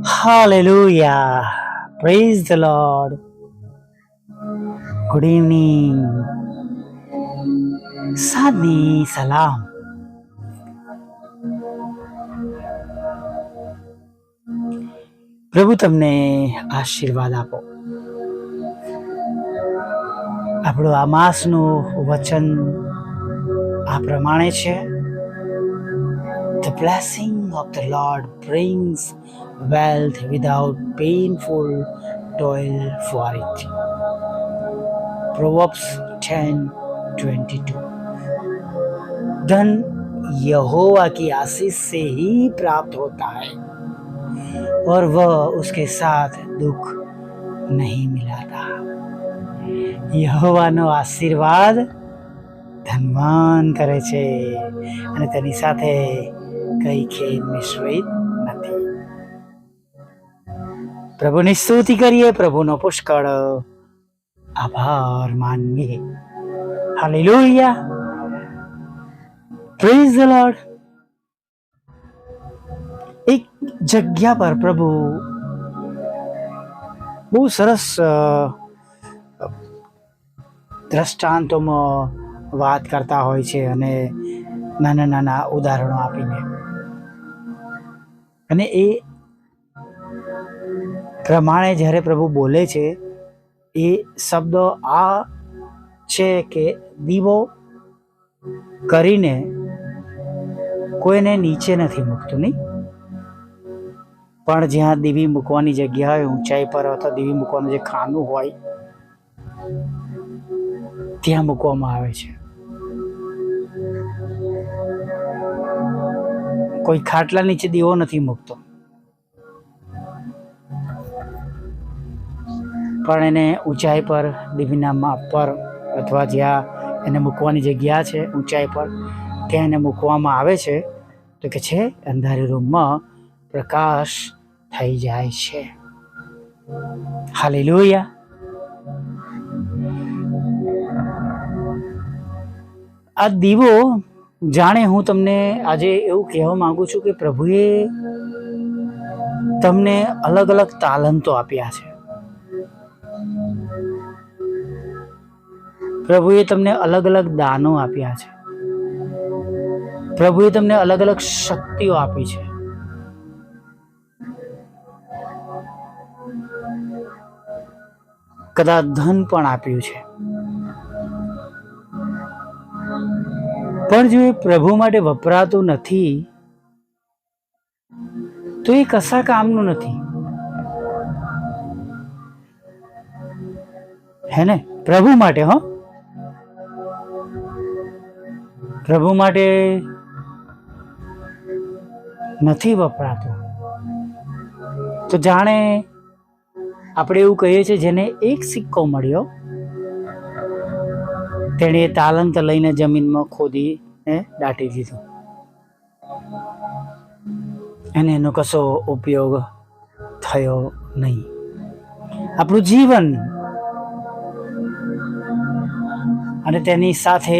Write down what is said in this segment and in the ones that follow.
Hallelujah. Praise the Lord. Good evening. Sadni Salam. પ્રભુ તમને આશીર્વાદ આપો આપણું આ માસનું વચન આ પ્રમાણે છે the blessing of the Lord brings wealth without painful toil for it. Proverbs 10:22 धन यहोवा की आशीष से ही प्राप्त होता है और वह उसके साथ दुख नहीं मिलाता યહોવાનો આશીર્વાદ ધનવાન કરે છે અને તેની સાથે કઈ ખેદ મિશ્રિત પ્રભુની સ્તુતિ કરીએ, પ્રભુનો પુષ્કળ આભાર માનીએ. હાલેલુયા. પ્રેઝ ધ લોર્ડ એક જગ્યા પર પ્રભુ બહુ સરસ દ્રષ્ટાંતોમાં વાત કરતા હોય છે અને નાના નાના ઉદાહરણો આપીને. અને એ પ્રમાણે જ્યારે પ્રભુ બોલે છે, એ શબ્દો આ છે કે દીવો કરીને કોઈને નીચે નથી મૂકતું, નહીં? પણ જ્યાં દીવી મૂકવાની જગ્યા હોય, ઊંચાઈ પર અથવા દીવી મૂકવાનું જે ખાનું હોય, ત્યાં મૂકવામાં આવે છે. કોઈ ખાટલા નીચે દીવો નથી મૂકતો. પણ એને ઊંચાઈ પર દીવીના માપ પર અથવા જ્યાં એને મૂકવાની જગ્યા છે, ઊંચાઈ પર, ત્યાં એને મૂકવામાં આવે છે, તો કે છે, અંધારી રૂમમાં પ્રકાશ થઈ જાય છે. હાલેલુયા. આ દીવો જાણે હું તમને આજે એવું કહેવા માંગુ છું કે પ્રભુએ તમને અલગ અલગ તાલંતો આપ્યા છે. પ્રભુએ તમને અલગ અલગ દાનો આપ્યા છે. પ્રભુએ તમને અલગ અલગ શક્તિઓ આપી છે. કદાચ ધન પણ આપ્યું છે. પણ જો એ પ્રભુ માટે વપરાતું નથી, તો એ કશા કામનું નથી? હે ને? પ્રભુ માટે, હો? પ્રભુ માટે નથી વપરાતું. તો જાણે આપણે એવું કહીએ છીએ જેને એક સિક્કો મળ્યો, તેણે એ તાલંત લઈને જમીનમાં ખોદીને દાટી દીધું. અને એનો કશો ઉપયોગ થયો નહીં. આપણું જીવન અને તેની સાથે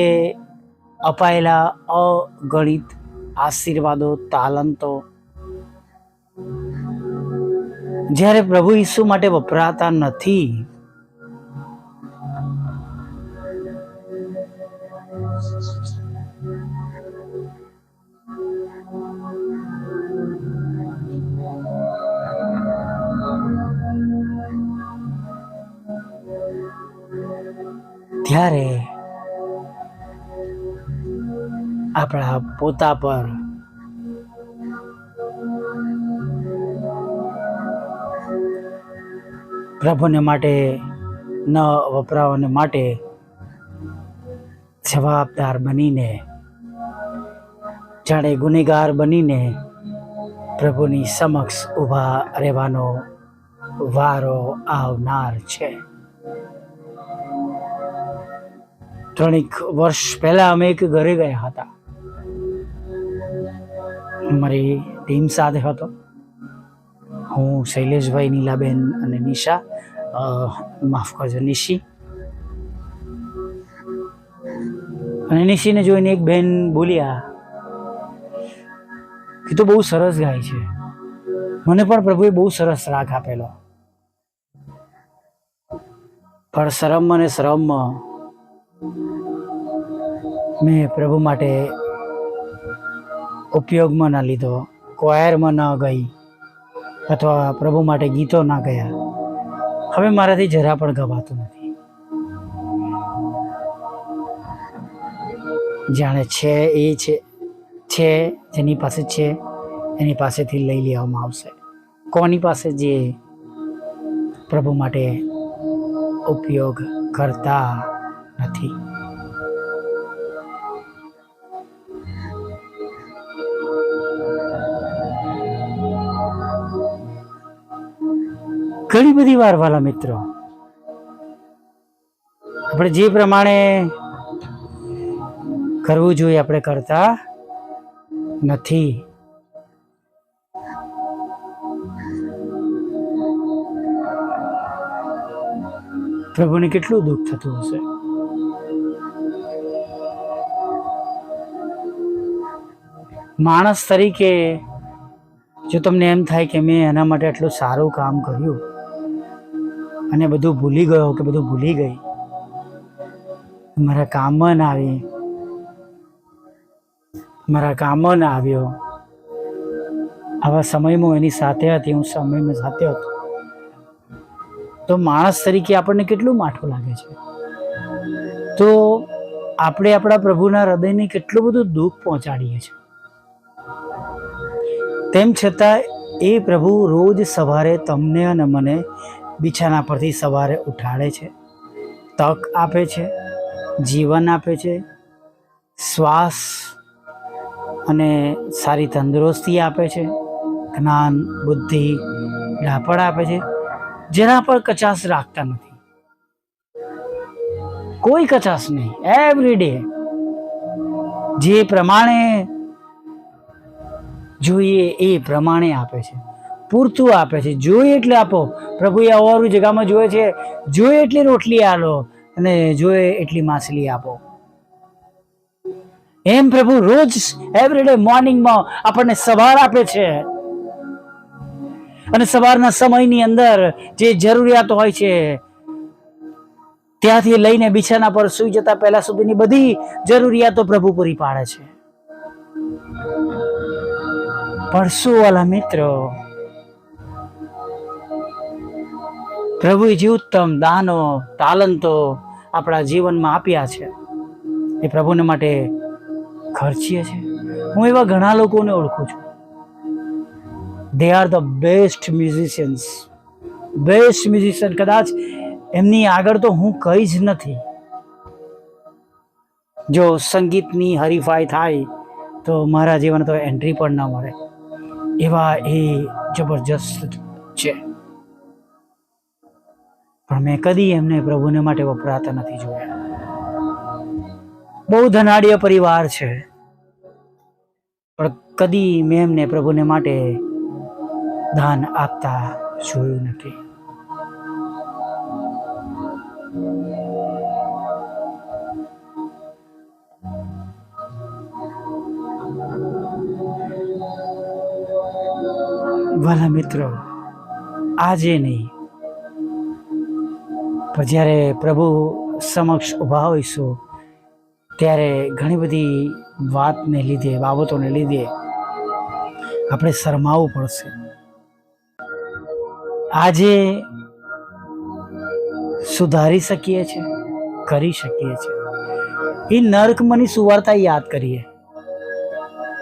અપાયેલા અગણિત આશીર્વાદો તાલંતો. જ્યારે પ્રભુ ઈસુ માટે વપરાતા નથી ત્યારે આપણા પોતા પર. પ્રભુને માટે, ન વપરાવાને માટે જવાબદાર બનીને, જાણે ગુનેગાર બનીને પ્રભુની સમક્ષ ઊભા રહેવાનો વારો આવનાર છે. ત્રણેક વર્ષ પહેલાં અમે એક ઘરે ગયા હતા. મારી ટીમ સાથે હતો. હું શૈલેષભાઈ નીલાબેન અને નિશા માફ કરજો, નિશી. અને નિશીને જોઈને એક બેન બોલ્યા કે તો બહુ સરસ ગાય છે. મને પણ પ્રભુએ બહુ સરસ રાગ આપેલો. પણ શરમ અને શ્રમમાં મેં પ્રભુ માટે ઉપયોગમાં ના લીધો કોયરમાં ન ગઈ અથવા પ્રભુ માટે ગીતો ના ગયા. હવે મારાથી જરા પણ ગવાતું નથી. જાણે છે એ છે છે, જેની પાસે છે, એની પાસેથી લઈ લેવામાં આવશે. કોની પાસે જે પ્રભુ માટે ઉપયોગ કરતા નથી. ઘણી બધી વાર વાલા મિત્રો. આપણે જે પ્રમાણે કરવું જોઈએ આપણે કરતા નથી. પ્રભુને કેટલું દુઃખ થતું હશે? માણસ તરીકે જો તમને એમ થાય કે મેં એના માટે આટલું સારું કામ કર્યું અને બધું ભૂલી ગયો કે બધું ભૂલી ગઈ. મારા કામમાં ના આવી. મારા કામમાં ના આવ્યો. આવા સમયમાં એની સાથે હતી, હું સમયમાં સાથે હતો. તો માણસ તરીકે આપણને કેટલું માઠું લાગે છે? તો આપણે આપણા પ્રભુના હૃદયને કેટલું બધું દુઃખ પહોંચાડીએ છીએ. તેમ છતાં એ પ્રભુ રોજ સવારે તમને અને મને બિછાના પરથી સવારે ઉઠાડે છે. તક આપે છે, જીવન આપે છે, શ્વાસ અને સારી તંદુરસ્તી આપે છે, જ્ઞાન, બુદ્ધિ ડાપડ આપે છે. જેના પર કચાશ રાખતા નથી. કોઈ કચાશ નહીં. એવરી ડે જે પ્રમાણે જોઈએ એ પ્રમાણે આપે છે. પૂરતું આપે છે. જોઈએ એટલે આપો. પ્રભુએ અવારું જગામાં જોયે છે. જોઈએ એટલી રોટલી આલો અને જોઈએ એટલી માછલી આપો. એમ પ્રભુ રોજ એવરીડે મોર્નિંગમાં આપણને સવાર આપે છે. અને સવારના સમયની અંદર જે જરૂરિયાતો હોય છે, ત્યાંથી લઈને બિછાના પર સુઈ જતા પહેલા સુધીની બધી જરૂરિયાતો પ્રભુ પૂરી પાડે છે. પણ શું વાલા મિત્રો? પ્રભુએ જે ઉત્તમ દાનો, તાલંતો આપણા જીવનમાં આપ્યા છે. એ પ્રભુને માટે ખર્ચીએ છીએ. હું એવા ઘણા લોકોને ઓળખું છું. They are the best musicians best musician કદાચ એમની આગળ તો હું કંઈ જ નથી. જો સંગીતની હરીફાઈ થાય, તો મારા જીવન તો એન્ટ્રી પણ ન મળે. એવા એ જબરજસ્ત છે. પણ મેં કદી એમને પ્રભુને માટે વપરાતા નથી જોયા. બહુ ધનાઢ્ય પરિવાર છે. પણ કદી મેં એમને પ્રભુને માટે દાન આપતા જોયું નથી. વાલા મિત્રો, આજે નહીં. પણ જ્યારે પ્રભુ સમક્ષ ઊભા હોઈશું, ત્યારે ઘણી બધી વાતને લીધે, બાબતોને લીધે આપણે શરમાવવું પડશે. આજે સુધારી શકીએ છીએ કરી શકીએ છીએ એ નર્કમની સુવાર્તા યાદ કરીએ.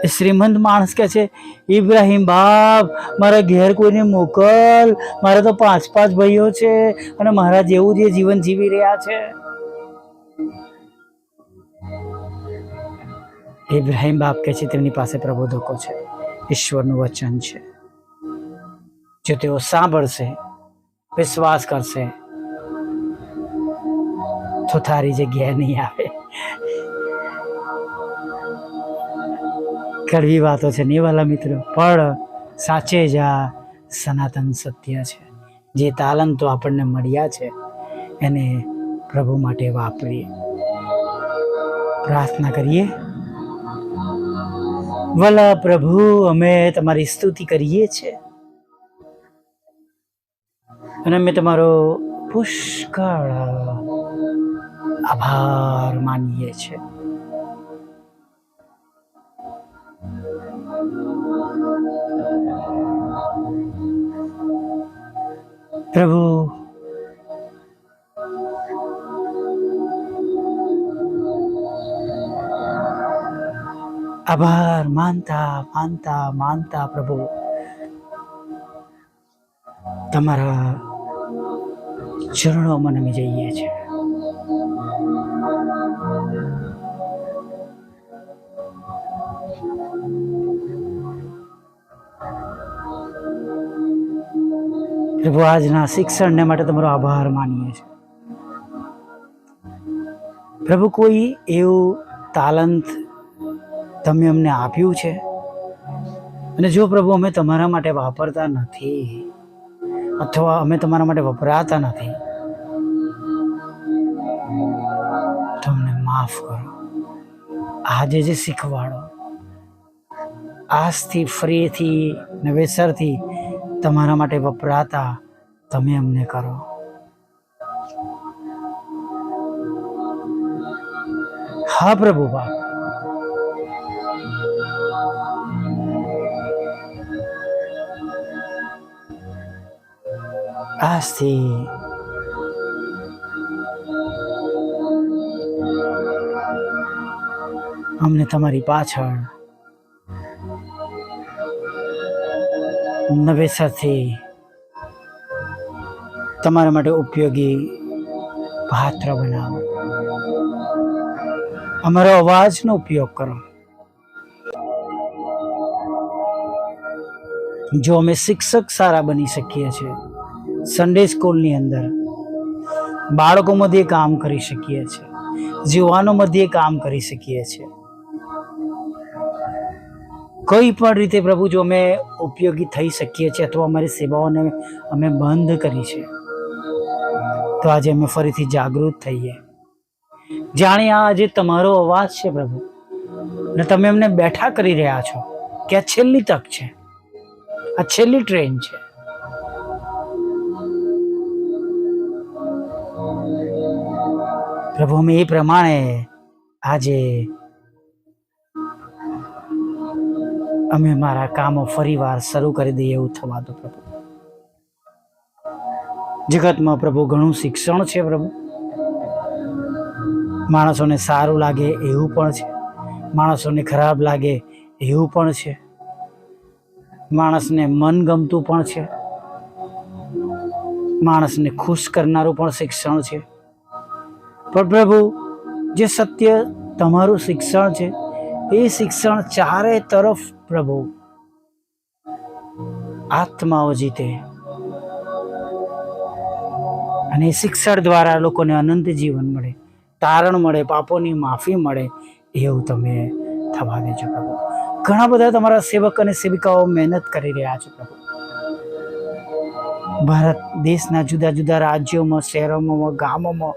શ્રીમંત માણસ કે છે, ઇબ્રાહિમ બાપ, મારા ઘેર કોઈને મોકલ. મારા તો પાંચ પાંચ ભાઈઓ છે અને મારા જેવું જે જીવન જીવી રહ્યા છે. ઇબ્રાહિમ બાપ કે છે, તેમની પાસે પ્રબોધકો છે. ઈશ્વરનું વચન છે. જો તેઓ સાંભળશે, વિશ્વાસ કરશે, તો તારી જગ્યાએ નહીં આવે. કડવી વાતો છે ને વાલા મિત્રો. પણ સાચે જ આ સનાતન સત્ય છે. જે તાલંતો આપણને મળ્યા છે. એને પ્રભુ માટે વાપરીએ. પ્રાર્થના કરીએ. વલા પ્રભુ, અમે તમારી સ્તુતિ કરીએ છીએ. અને અમે તમારો પુષ્કળ આભાર માનીએ છીએ. પ્રભુ આભાર. માનતા માનતા માનતા પ્રભુ. તમારા ચરણો મને જઈએ છીએ. પ્રભુ આજના શિક્ષણને માટે તમારો આભાર માનીએ છીએ. પ્રભુ, કોઈ એવું તાલંત તમે અમને આપ્યું છે? અને જો પ્રભુ, અમે તમારા માટે વાપરતા નથી, અથવા અમે તમારા માટે વપરાતા નથી તમને માફ કરો. આજે જે શીખવાડો, આજથી ફ્રીથી નવેસરથી તમારા માટે વપરાતા તમે અમને કરો. હા પ્રભુ બાપ. આજથી અમને તમારી પાછળ નવેસરથી તમારા માટે ઉપયોગી પાત્ર બનાવો અમારો અવાજનો ઉપયોગ કરો. જો અમે શિક્ષક સારા બની શકીએ છીએ સન્ડે સ્કૂલની અંદર બાળકો મધ્યે કામ કરી શકીએ છીએ, યુવાનો મધ્યે કામ કરી શકીએ છીએ કોઈ પણ રીતે પ્રભુ જો અમે ઉપયોગી થઈ શકીએ છીએ અથવા અમારી સેવાઓને અમે બંધ કરી છે, તો આજે અમે ફરીથી જાગૃત થઈએ. જાણે આ આજે તમારો અવાજ છે પ્રભુ, ને તમે અમને બેઠા કરી રહ્યા છો કે આ છેલ્લી તક છે, આ છેલ્લી ટ્રેન છે. પ્રભુ, અમે એ પ્રમાણે આજે અમે મારા કામો ફરીવાર શરૂ કરી દઈએ એવું થવા દો પ્રભુ. જગતમાં પ્રભુ ઘણું શિક્ષણ છે પ્રભુ. માણસોને સારું લાગે એવું પણ છે. માણસોને ખરાબ લાગે એવું પણ છે. માણસને મન ગમતું પણ છે. માણસને ખુશ કરનારું પણ શિક્ષણ છે. પણ પ્રભુ, જે સત્ય તમારું શિક્ષણ છે એ શિક્ષણ ચારે તરફ પ્રભુ. આત્માઓ જીતે. અને શિક્ષણ દ્વારા લોકોને અનંત જીવન મળે. તારણ મળે, પાપોની માફી મળે, એવું તમે થવા દેજો પ્રભુ. ઘણા બધા તમારા સેવક અને સેવિકાઓ મહેનત કરી રહ્યા છે પ્રભુ. ભારત દેશના જુદા જુદા રાજ્યોમાં, શહેરોમાં, ગામોમાં,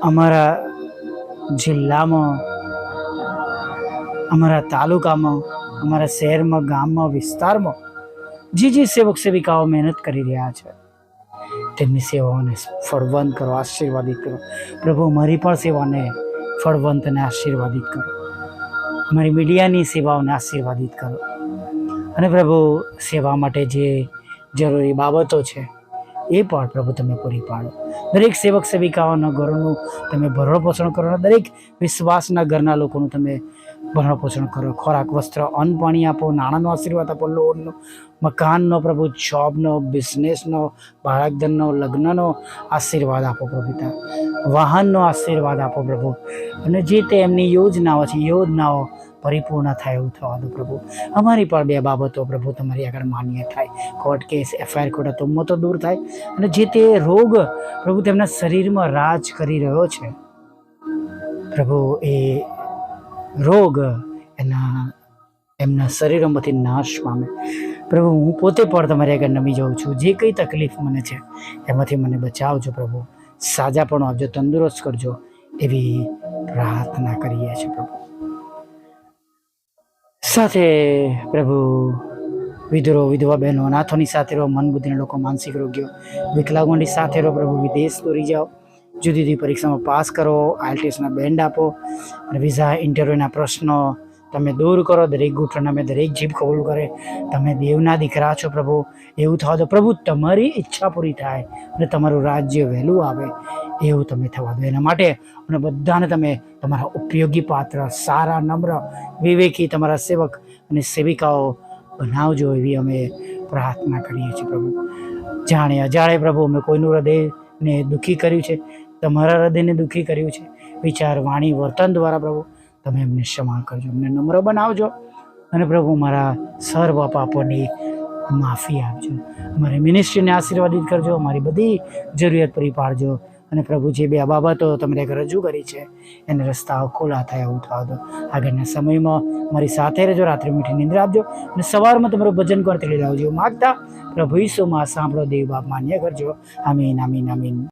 અમારા જિલ્લામાં અમારા તાલુકામાં, અમારા શહેરમાં, ગામમાં, વિસ્તારમાં જે જે સેવક સેવિકાઓ મહેનત કરી રહ્યા છે, તેમની સેવાઓને ફળવંત કરો, આશીર્વાદિત કરો. પ્રભુ મારી પણ સેવાને ફળવંત અને આશીર્વાદિત કરો. અમારી મીડિયાની સેવાઓને આશીર્વાદિત કરો. અને પ્રભુ, સેવા માટે જે જરૂરી બાબતો છે, એ પણ પ્રભુ તમે પૂરી પાડો. દરેક સેવક સેવિકાઓના ઘરોનું તમે ભરણ પોષણ કરો દરેક વિશ્વાસના ઘરના લોકોનું તમે ભરણ પોષણ કરો, ખોરાક, વસ્ત્ર, અન્ન, પાણી આપો, નાણાંનો આશીર્વાદ આપો, લોનનો, મકાનનો, પ્રભુ, જોબનો, બિઝનેસનો, બાળકધનનો, લગ્નનો આશીર્વાદ આપો પ્રભુતા વાહનનો આશીર્વાદ આપો પ્રભુ. અને જે તે એમની યોજનાઓ છે, યોજનાઓ પરિપૂર્ણ થાય એવું થવા દો પ્રભુ. અમારી પણ બે બાબતો પ્રભુ તમારી આગળ માન્ય થાય. કોર્ટ કેસ, એફઆઈઆર ખોટા તુમ્મો તો દૂર થાય. અને જે તે રોગ પ્રભુ તેમના શરીરમાં રાજ કરી રહ્યો છે, પ્રભુ એ રોગ એના, એમના શરીરોમાંથી નાશ પામે. પ્રભુ, હું પોતે પણ તમારી આગળ નમી જાઉં છું. જે કંઈ તકલીફ મને છે, એમાંથી મને બચાવજો પ્રભુ. સાજા પણ આપજો, તંદુરસ્ત કરજો. એવી પ્રાર્થના કરીએ છીએ પ્રભુ. સાથે પ્રભુ, વિધરો, વિધવા બહેનો, અનાથોની સાથે રહો મન બુદ્ધિના લોકો, માનસિક રોગ્યો વિકલાંગોની સાથે રહો પ્રભુ વિદેશ દોરી જાઓ. જુદી જુદી પરીક્ષામાં પાસ કરો, આઈએલટીએસના બેન્ડ આપો અને વિઝા, ઇન્ટરવ્યૂના પ્રશ્નો તમે દૂર કરો, દરેક ઘૂંટણ અમે દરેક જીભ કબૂલ કરે. તમે દેવના દીકરા છો પ્રભુ. એવું થવા દો. પ્રભુ, તમારી ઈચ્છા પૂરી થાય અને તમારું રાજ્ય વહેલું આવે. એવું તમે થવા દો એના માટે. અને બધાને તમે તમારા ઉપયોગી પાત્ર, સારા, નમ્ર, વિવેકી તમારા સેવક અને સેવિકાઓ બનાવજો એવી અમે પ્રાર્થના કરીએ છીએ પ્રભુ. જાણે અજાણે પ્રભુ, અમે કોઈનું હૃદયને દુઃખી કર્યું છે, તમારા હૃદયને દુઃખી કર્યું છે, વિચાર, વાણી, વર્તન દ્વારા પ્રભુ, તમે એમને ક્ષમા કરજો, અમને નમ્ર બનાવજો અને પ્રભુ મારા સર્વ પાપોની માફી આપજો. અમારી મિનિસ્ટ્રીને આશીર્વાદિત કરજો, અમારી બધી જરૂરિયાત પૂરી પાડજો. અને પ્રભુ જે બે બાબતો તમને રજૂ કરી છે, એને રસ્તાઓ ખુલ્લા થાય એવું થવા દો. આગળના સમયમાં મારી સાથે રહેજો, રાત્રે મીઠી નિંદ્રા આપજો અને સવારમાં તમારું ભજન કરતી લઈ આવજો. માગતા પ્રભુ ઈસુમાં સાંભળો, દેવ બાપ માન્ય કરજો. આમીન આમીન આમીન.